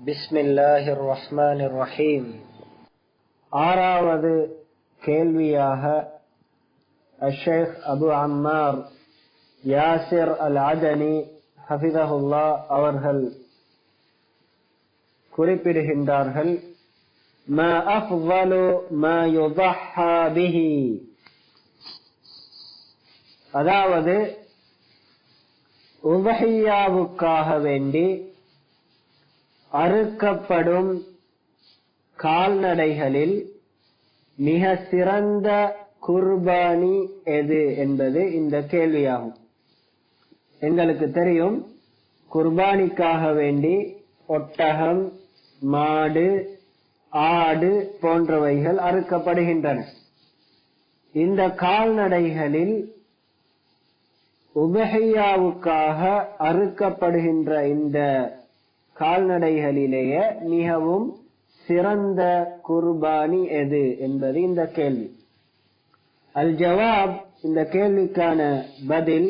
بسم الله الرحمن الرحيم ஆறாவது கேள்வியாக அஷேக் Abu Ammar Yasir al Adani ஹபிதஹுல்லா அவர்கள் குறிப்பிடுகின்றார்கள் ما أفضل ما يضحى به அதாவது உபஹியாவுக்காக வேண்டி அறுக்கப்படும் கால்நடைகளில் மிக சிறந்த குர்பானி எது என்பது இந்த கேள்வியாகும். எங்களுக்கு தெரியும் குர்பானிக்காக வேண்டி ஒட்டகம் மாடு ஆடு போன்றவைகள் அறுக்கப்படுகின்றன. இந்த கால்நடைகளில் உபஹையாவுக்காக அறுக்கப்படுகின்ற இந்த கால்நடைகளிலேயே மிகவும் சிறந்த குர்பானி எது என்பது இந்த கேள்வி அல் ஜவாப் இந்த கேள்விக்கான பதில்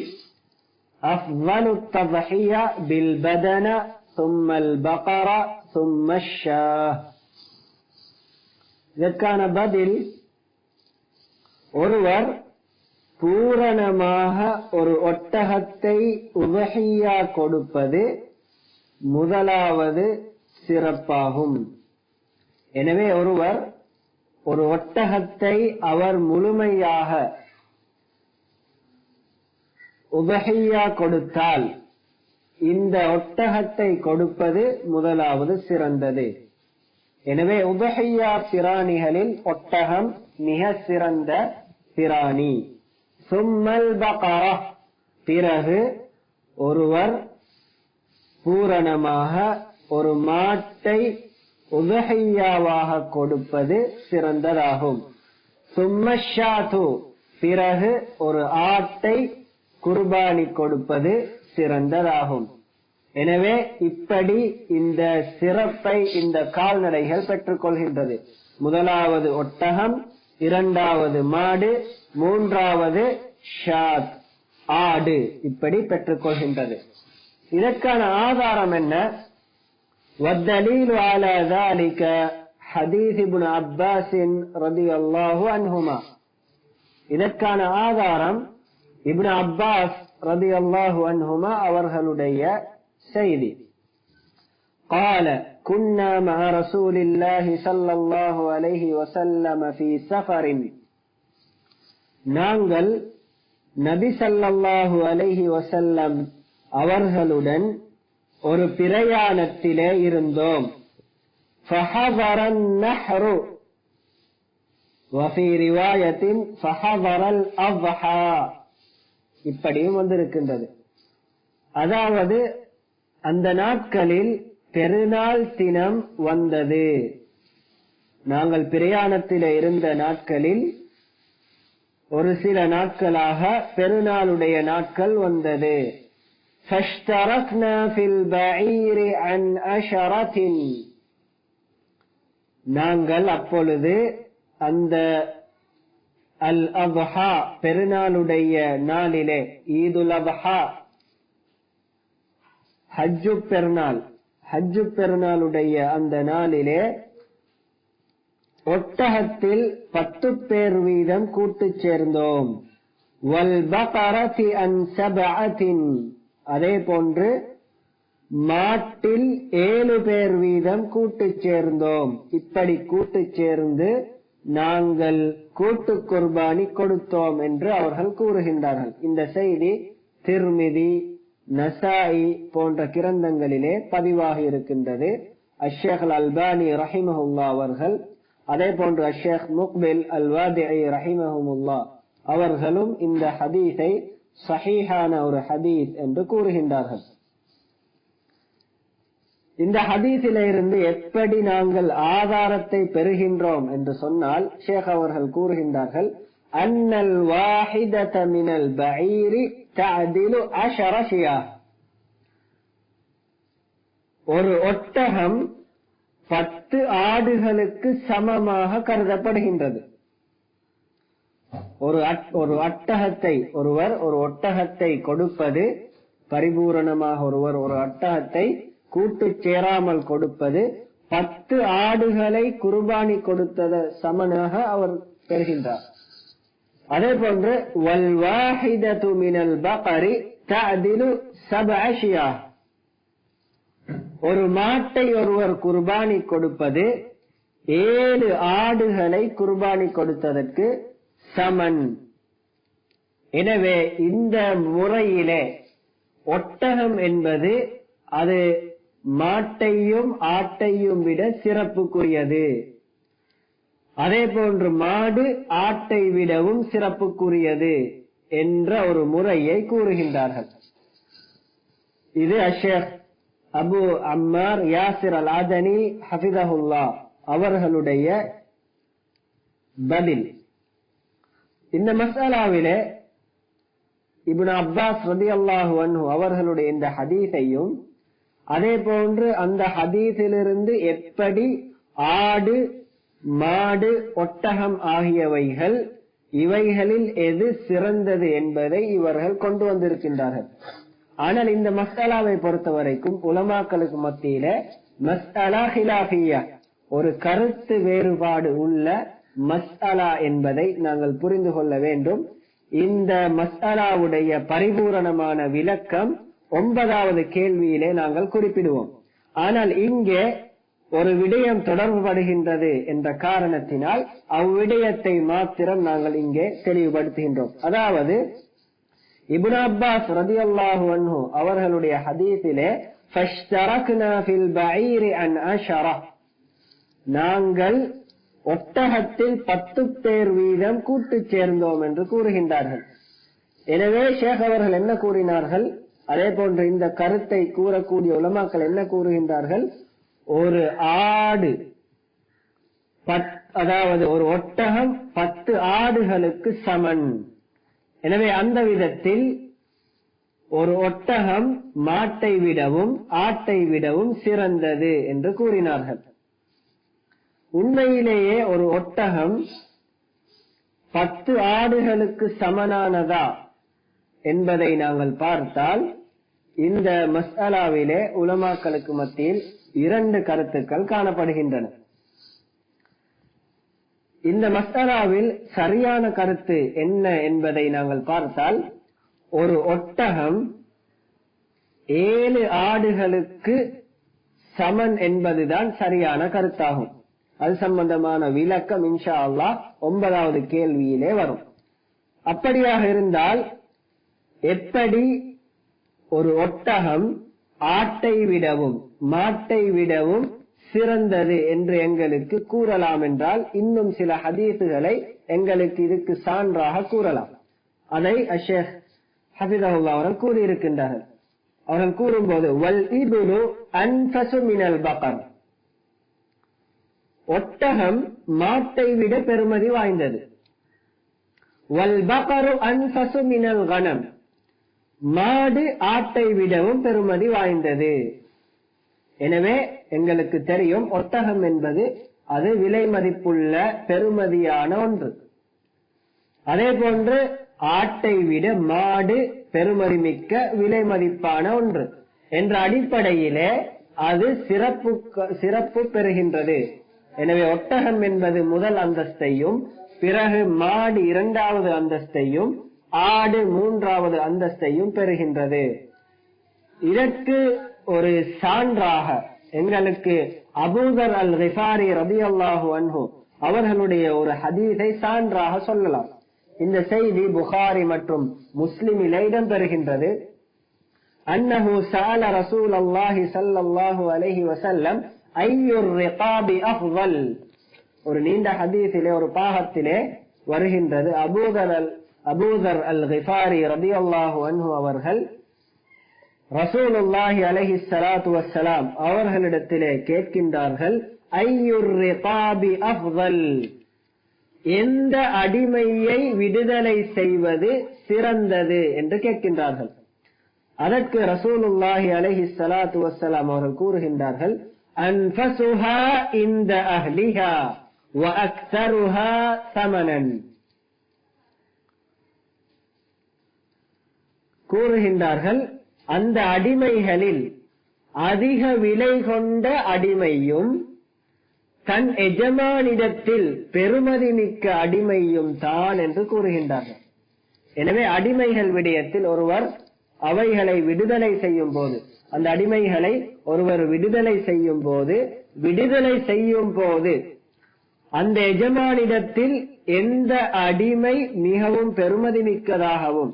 أفضل التضحية بالبدنة ثم البقرة ثم الشاه இதற்கான பதில் ஒருவர் பூரணமாக ஒரு ஒட்டகத்தை உபஹியா கொடுப்பது முதலாவது சிறப்பாகும். எனவே ஒருவர் ஒரு ஒட்டகத்தை அவர் முழுமையாக உபகையா கொடுத்தால் இந்த ஒட்டகத்தை கொடுப்பது முதலாவது சிறந்தது. எனவே உபகையா பிராணிகளில் ஒட்டகம் மிக சிறந்த பிராணி. சும்மல் பிறகு ஒருவர் பூரணமாக ஒரு மாட்டை உதகையாவாக கொடுப்பது சிறந்ததாகும். சும்மஷாது பிறகு ஒரு ஆட்டை குர்பானி கொடுப்பது சிறந்ததாகும். எனவே இப்படி இந்த சிறப்பை இந்த கால்நடைகள் பெற்றுக் கொள்கின்றது. முதலாவது ஒட்டகம் இரண்டாவது மாடு மூன்றாவது ஷாத் ஆடு இப்படி பெற்றுக் கொள்கின்றது. இதற்கான ஆதாரம் என்ன والدليل على ذلك حديث ابن عباس رضي الله عنهما இதற்கான ஆதாரம் இப்னு அப்பாஸ் ரதி அல்லாஹு அன்ஹுமா அவர்களுடைய செய்தி قال كنا مع رسول الله صلى الله عليه وسلم في سفر நாங்கள் நபி சல்லல்லாஹு அலைஹி வசல்லம் அவர்களுடன் ஒரு பிரயாணத்திலே இருந்தோம். இப்படியும் வந்திருக்கின்றது. அதாவது அந்த நாட்களில் பெருநாள் தினம் வந்தது. நாங்கள் பிரயாணத்தில் இருந்த நாட்களில் ஒரு சில நாட்களாக பெருநாளுடைய நாட்கள் வந்தது. فاشتركنا في البعير عن أشرة நாங்கள் அப்பொழுது அந்த அல் அபஹா பெருநாளுடைய நாளிலே ஈதுல் அபஹா ஹஜ்ஜு பெருநாள் ஹஜ்ஜு பெருநாளுடைய அந்த நாளிலே ஒட்டகத்தில் பத்து பேர் வீதம் கூட்டு சேர்ந்தோம் வல் பகரதி அன் சபஅத்தின் அதே போன்று மாட்டில் ஏழு பேர் வீதம் கூட்டு சேர்ந்தோம். இப்படி கூட்டு சேர்ந்து நாங்கள் கூட்டு குர்பானி கொடுத்தோம் என்று அவர்கள் கூறுகின்றார்கள். இந்த செய்தி திருமிதி நசாயி போன்ற கிரந்தங்களிலே பதிவாகி இருக்கின்றது. அஷேக் அல்பானி ரஹிமஹுல்லா அவர்கள் அதே போன்று அஷேக் முக்பில் அல்வாதி ரஹிமஹமுல்லா அவர்களும் இந்த ஹதீஸை சஹீஹான ஒரு ஹதீஸ் என்று கூறுகின்றார்கள். இந்த ஹதீஸில இருந்து எப்படி நாங்கள் ஆதாரத்தை பெறுகின்றோம் என்று சொன்னால் ஷேக் அவர்கள் கூறுகின்றார்கள் அன்னல் வாஹிதத மினல் பைரி தஅதிலு அஷரஷியா ஒரு ஒட்டகம் பத்து ஆடுகளுக்கு சமமாக கருதப்படுகின்றது. ஒரு ஒரு அட்டகத்தை ஒருவர் ஒரு ஒட்டகத்தை கொடுப்பது பரிபூரணமாக ஒருவர் ஒரு அட்டகத்தை கூட்டு சேராமல் கொடுப்பது பத்து ஆடுகளை குர்பானி கொடுத்தத சமனாக அவர் பெறுகின்றார். அதே போன்று வல்வாஹிதது மினல் பகரி தஅதிலு சபஅஷியா ஒரு மாட்டை ஒருவர் குர்பானி கொடுப்பது ஏழு ஆடுகளை குர்பானி கொடுத்ததற்கு சமன். எனவே இந்த முறையிலே ஒட்டகம் என்பது அது மாட்டையும் ஆட்டையும் விட சிறப்புக்குரியது. அதே போன்று மாடு ஆட்டை விடவும் சிறப்புக்குரியது என்ற ஒரு முறையை கூறுகின்றார்கள். இது Sheikh Abu Ammar Yasir al Adani ஹபிதஹுல்லா அவர்களுடைய பதில். இந்த மசாலாவிலே இப்னு அப்பாஸ் ரதி அல்லாஹு அன்ஹு அவர்களுடைய இந்த ஹதீஸையும் அதே போன்று அந்த ஹதீஸிலிருந்து எப்படி ஆடு மாடு ஒட்டகம் ஆகியவைகள் இவைகளில் எது சிறந்தது என்பதை இவர்கள் கொண்டு வந்திருக்கின்றார்கள். ஆனால் இந்த மசாலாவை பொறுத்த வரைக்கும் உலமாக்களுக்கு மத்தியில மஸ்அலா ஹிலாஃபியா ஒரு கருத்து வேறுபாடு உள்ள மஸ்அலா என்பதை நாங்கள் புரிந்து கொள்ள வேண்டும். இந்த மஸ்அலாவுடைய பரிபூரணமான விளக்கம் ஒன்பதாவது கேள்வியிலே நாங்கள் குறிப்பிடுவோம். ஆனால் இங்கே ஒரு விடயம் தொடர்புபடுகின்றது என்ற காரணத்தினால் அவ்விடயத்தை மாத்திரம் நாங்கள் இங்கே தெளிவுபடுத்துகின்றோம். அதாவது இபுன் அப்பாஸ் ரதி அல்லாஹு அன்ஹு அவர்களுடைய ஹதீஸிலே நாங்கள் ஒட்டகத்தில் பத்து பேர் வீதம் கூட்டு சேர்ந்தோம் என்று கூறுகின்றார்கள். எனவே ஷேக் அவர்கள் என்ன கூறினார்கள்? அதே போன்று இந்த கருத்தை கூறக்கூடிய உலமாக்கள் என்ன கூறுகின்றார்கள்? ஒரு ஆடு அதாவது ஒரு ஒட்டகம் பத்து ஆடுகளுக்கு சமன். எனவே அந்த விதத்தில் ஒரு ஒட்டகம் மாட்டை விடவும் ஆட்டை விடவும் சிறந்தது என்று கூறினார்கள். உண்மையிலேயே ஒரு ஒட்டகம் பத்து ஆடுகளுக்கு சமனானதா என்பதை நாங்கள் பார்த்தால் இந்த மசாலாவிலே உலமாக்களுக்கு மத்தியில் இரண்டு கருத்துக்கள் காணப்படுகின்றன. இந்த மசாலாவில் சரியான கருத்து என்ன என்பதை நாங்கள் பார்த்தால் ஒரு ஒட்டகம் ஏழு ஆடுகளுக்கு சமன் என்பதுதான் சரியான கருத்தாகும். அது சம்பந்தமான விளக்கம் இன்ஷா அல்லா ஒன்பதாவது கேள்வியிலே வரும். அப்படியாக இருந்தால் எப்படி ஒரு ஒட்டகம் ஆட்டை விடவும் மாட்டை விடவும் சிறந்தது என்று எங்களுக்கு கூறலாம் என்றால் இன்னும் சில ஹதீசுகளை எங்களுக்கு இதுக்கு சான்றாக கூறலாம். அதை அஷேக் ஹபிதகுல்லா அவர்கள் கூறியிருக்கின்றார்கள். அவர்கள் கூறும்போது வல் இபுலு அன்பசு மினல் பகர். ஒட்டகம் மாட்டை விட பெருமதி வாய்ந்தது. வல் அன்பசு மினல் கணம். மாடு ஆட்டை விடவும் பெருமதி வாய்ந்தது. எனவே எங்களுக்கு தெரியும் ஒட்டகம் என்பது அது விலை மதிப்புள்ள பெருமதியான ஒன்று. அதே போன்று ஆட்டை விட மாடு பெருமதி மிக்க விலை மதிப்பான ஒன்று. என்ற அடிப்படையிலே அது சிறப்பு சிறப்பு பெறுகின்றது. எனவே ஒட்டகம் என்பது முதல் அந்தஸ்தையும் பிறகு மாடு இரண்டாவது அந்தஸ்தையும் ஆடு மூன்றாவது அந்தஸ்தையும் பெறுகின்றது. இதற்கு ஒரு சான்றாக எங்களுக்கு அபூதர் அல் ரிஃபாரி ரபி அல்லாஹு அன்ஹு அவர்களுடைய ஒரு ஹதீஸை சான்றாக சொல்லலாம். இந்த செய்தி புகாரி மற்றும் முஸ்லிமில் இடம்பெறுகின்றது. அன்னஹு சால ரசூல் அல்லாஹி சல்லல்லாஹு அலஹி வசல்லம் ஐயுர் ஒரு நீண்ட ஹதீஸிலே ஒரு பாகத்திலே வருகின்றது. அபூதர் அல் அபூதர் அல் ஹிஃபாரி ரபி அல்லாஹு அன்ஹு அவர்கள் ரசூலுல்லாஹி அலஹி சலாத்து வசலாம் அவர்களிடத்திலே கேட்கின்றார்கள் ஐயுர் ரிகாபி அஃவல் எந்த அடிமையை விடுதலை செய்வது சிறந்தது என்று கேட்கின்றார்கள். அதற்கு ரசூலுல்லாஹி அலஹி சலாத்து வசலாம் அவர்கள் கூறுகின்றார்கள் அன்பசுஹா இந்த அஹ்லிஹா وأكثرها ثمنا கூறுகின்றார்கள் அந்த அடிமைகளில் அதிக விலை கொண்ட அடிமையும் தன் எஜமானிடத்தில் பெருமதி மிக்க அடிமையும் தான் என்று கூறுகின்றார்கள் எனவே அடிமைகள் விடயத்தில் ஒருவர் அவைகளை விடுதலை செய்யும் போது அந்த அடிமைகளை ஒருவர் விடுதலை செய்யும் போது விடுதலை செய்யும் போது அந்த எஜமானிடத்தில் எந்த அடிமை மிகவும் பெருமதி மிக்கதாகவும்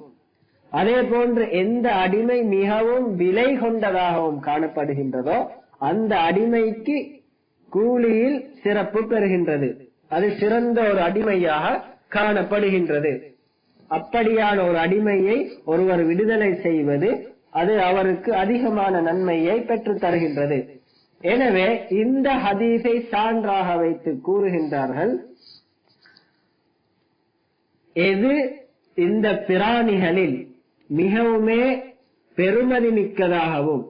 அதே போன்று எந்த அடிமை மிகவும் விலை கொண்டதாகவும் காணப்படுகின்றதோ அந்த அடிமைக்கு கூலியில் சிறப்பு பெறுகின்றது. அது சிறந்த ஒரு அடிமையாக காணப்படுகின்றது. அப்படியான ஒரு அடிமையை ஒருவர் விடுதலை செய்வது அது அவருக்கு அதிகமான நன்மையை பெற்று தருகின்றது. எனவே இந்த ஹதீஸை சான்றாக வைத்து கூறுகின்றார்கள் எது இந்த பிராணிகளில் மிகவுமே பெருமதி மிக்கதாகவும்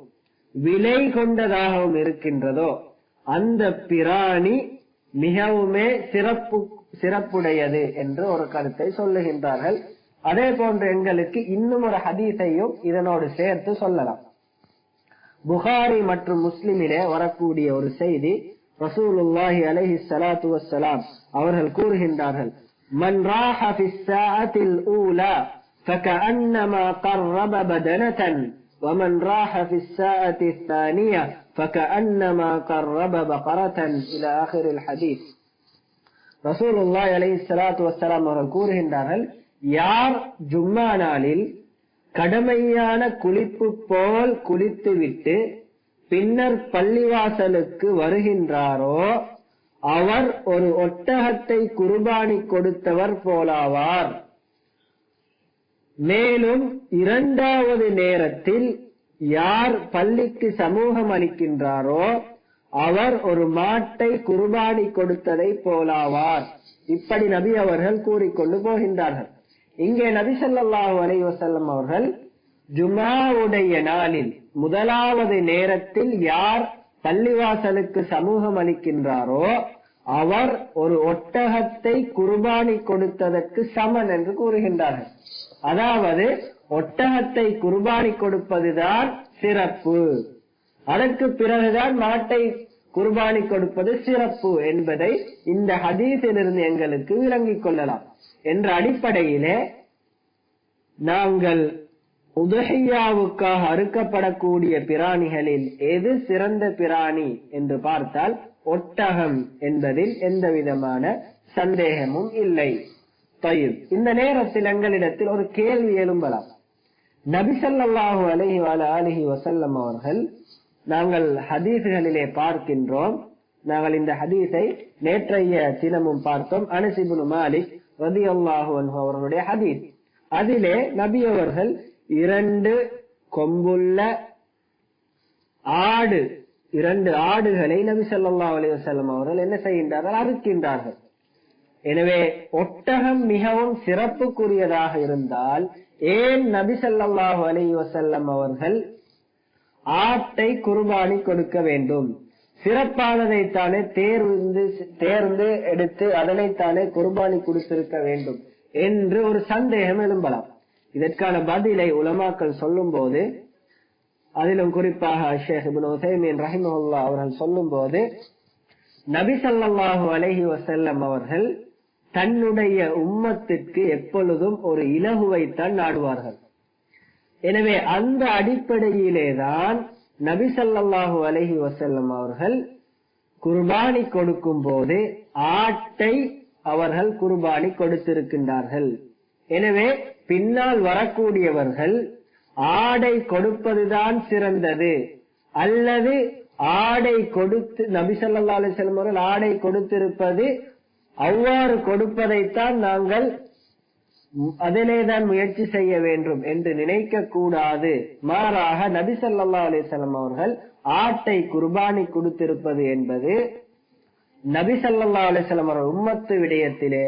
விலை கொண்டதாகவும் இருக்கின்றதோ அந்த பிராணி மிகவுமே சிறப்பு சிறப்புடையது என்று ஒரு கருத்தை சொல்லுகின்றார்கள் அதே போன்று எங்களுக்கு இன்னும் ஒரு ஹதீஸையும் இதனோடு சேர்த்து சொல்லலாம் புகாரி மற்றும் முஸ்லிமிலே வரக்கூடிய ஒரு செய்தி ரசூலுல்லாஹி அலைஹி ஸலாத்து வஸ்ஸலாம் அவர்கள் கூறுகின்றார்கள் மன் ராஹ ஃபி ஸாஅத்தில் ஊலா فكأنما قرب بدنة ومن راح في الساعة الثانية فكأنما قرب بقرة إلى آخر الحديث ரசூலுல்லா அலை சலாத்து வசலாம் அவர்கள் கூறுகின்றார்கள் யார் ஜும்மா நாளில் கடமையான குளிப்பு போல் குளித்துவிட்டு பின்னர் பள்ளிவாசலுக்கு வருகின்றாரோ அவர் ஒரு ஒட்டகத்தை குர்பானி கொடுத்தவர் போலாவார். மேலும் இரண்டாவது நேரத்தில் யார் பள்ளிக்கு சமூகம் அளிக்கின்றாரோ அவர் ஒரு மாட்டை குர்பானி கொடுத்ததை போலாவார். இப்படி நபி அவர்கள் கூறிக்கொண்டு போகின்றார்கள். இங்கே நபி சொல்லாஹு அலைஹி அவர்கள் ஜுமாவுடைய நாளில் முதலாவது நேரத்தில் யார் பள்ளிவாசலுக்கு சமூகம் அளிக்கின்றாரோ அவர் ஒரு ஒட்டகத்தை குர்பானி கொடுத்ததற்கு சமன் என்று கூறுகின்றார்கள். அதாவது ஒட்டகத்தை குர்பானி கொடுப்பதுதான் சிறப்பு. அதற்கு பிறகுதான் மாட்டை குர்பானி கொடுப்பது சிறப்பு என்பதை இந்த ஹதீஸிலிருந்து எங்களுக்கு விளங்கிக் கொள்ளலாம். என்ற அடிப்படையிலே நாங்கள் உதகையாவுக்காக அறுக்கப்படக்கூடிய பிராணிகளில் எது சிறந்த பிராணி என்று பார்த்தால் ஒட்டகம் என்பதில் எந்த விதமான சந்தேகமும் இல்லை. தயிர். இந்த நேரத்தில் எங்களிடத்தில் ஒரு கேள்வி எழும்பலாம். நபிசல்லாஹு அலஹி அலஹி வசல்லம் அவர்கள் நாங்கள் ஹதீஸ்களிலே பார்க்கின்றோம். நாங்கள் இந்த ஹதீஸை நேற்றைய தினமும் பார்த்தோம். அனசிபுன் மாலிக் ரதி அல்லாஹு அவர்களுடைய ஹதீஸ். அதிலே நபி அவர்கள் இரண்டு கொம்புள்ள ஆடு இரண்டு ஆடுகளை நபி சொல்லா அலி வசல்லம் அவர்கள் என்ன செய்கின்றார்கள்? அறுக்கின்றார்கள். எனவே ஒட்டகம் மிகவும் சிறப்புக்குரியதாக இருந்தால் ஏன் நபி சொல்லாஹு அலி வசல்லம் அவர்கள் ஆட்டை குர்பானி கொடுக்க வேண்டும். சிறப்பானதைத்தானே தேர்ந்து தேர்ந்து எடுத்து அதனைத்தானே குர்பானி கொடுத்திருக்க வேண்டும் என்று ஒரு சந்தேகம் எழும்பலாம். இதற்கான பதிலை உலமாக்கள் சொல்லும் போது அதிலும் குறிப்பாக ஷேக் இப்னு உசைமீன் ரஹிமஹுல்லா அவர்கள் சொல்லும் போது நபி ஸல்லல்லாஹு அலைஹி அவர்கள் தன்னுடைய உம்மத்திற்கு எப்பொழுதும் ஒரு இலகுவைத்தான் நாடுவார்கள். எனவே அந்த அடிப்படையிலேதான் நபி ஸல்லல்லாஹு அலைஹி வஸல்லம் அவர்கள் குர்பானி கொடுக்கும் போது ஆட்டை அவர்கள் குர்பானி கொடுத்திருக்கின்றார்கள். எனவே பின்னால் வரக்கூடியவர்கள் ஆடை கொடுப்பதுதான் சிறந்தது. அல்லது ஆடை கொடுத்து நபி ஸல்லல்லாஹு அலைஹி அவர்கள் ஆடை கொடுத்திருப்பது அவ்வாறு கொடுப்பதைத்தான் நாங்கள் அதிலேதான் முயற்சி செய்ய வேண்டும் என்று நினைக்க கூடாது மாறாக நபி ஸல்லல்லாஹு அலிசல்லாம் அவர்கள் ஆட்டை குர்பானி கொடுத்திருப்பது என்பது நபி ஸல்லல்லாஹு அலிசல்லாம் அவர்கள் உம்மத்து விடயத்திலே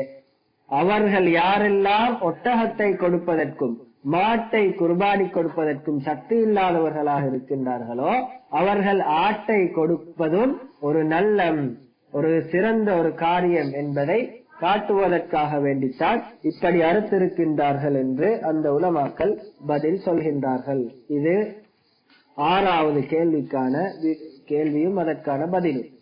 அவர்கள் யாரெல்லாம் ஒட்டகத்தை கொடுப்பதற்கும் மாட்டை குர்பானி கொடுப்பதற்கும் சக்தி இல்லாதவர்களாக இருக்கின்றார்களோ அவர்கள் ஆட்டை கொடுப்பதும் ஒரு நல்ல ஒரு சிறந்த ஒரு காரியம் என்பதை காட்டுவதற்காக வேண்டித்தான் இப்படி அறுத்திருக்கின்றார்கள் என்று அந்த உலமாக்கள் பதில் சொல்கின்றார்கள். இது ஆறாவது கேள்விக்கான வி- கேள்வியும் அதற்கான பதிலும்.